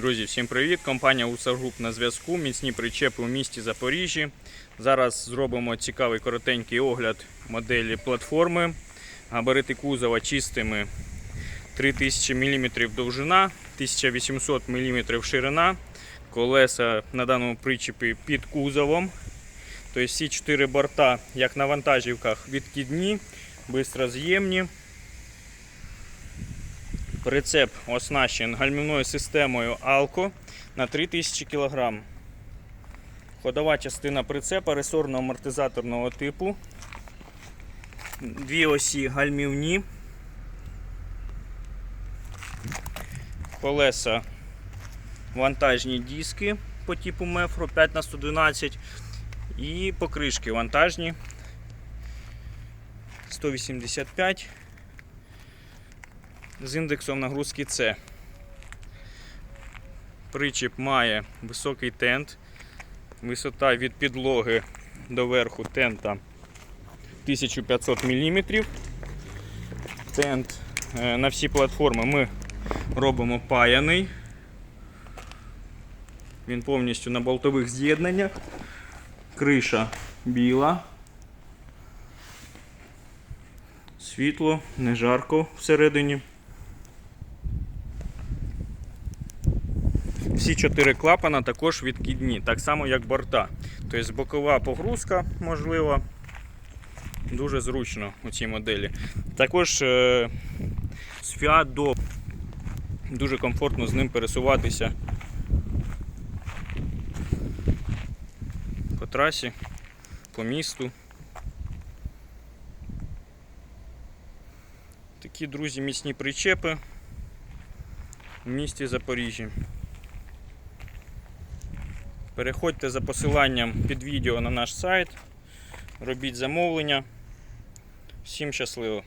Друзі, всім привіт! Компанія Уса Груп на зв'язку. Міцні причепи у місті Запоріжжі. Зараз зробимо цікавий коротенький огляд моделі платформи. Габарити кузова чистими 3000 мм довжина, 1800 мм ширина. Колеса на даному причепі під кузовом. Тобто всі чотири борта, як на вантажівках, відкидні, бистроз'ємні. Прицеп оснащен гальмівною системою Alco на 3000 кг. Ходова частина прицепа ресорно-амортизаторного типу. Дві осі гальмівні. Колеса вантажні диски по типу Мефро 5х112 і покришки вантажні 185 з індексом нагрузки С. Причіп має високий тент. Висота від підлоги до верху тента 1500 мм. Тент е, на всі платформи ми робимо паяний. Він повністю на болтових з'єднаннях. Криша біла. Світло, не жарко всередині. Всі чотири клапана також відкидні, так само як борта. Тобто бокова погрузка можлива. Дуже зручно у цій моделі. Також е, з Fiat до дуже комфортно з ним пересуватися по трасі, по місту. Такі, друзі, міцні причепи в місті Запоріжжя. Переходьте за посиланням під відео на наш сайт, робіть замовлення. Всім щасливо!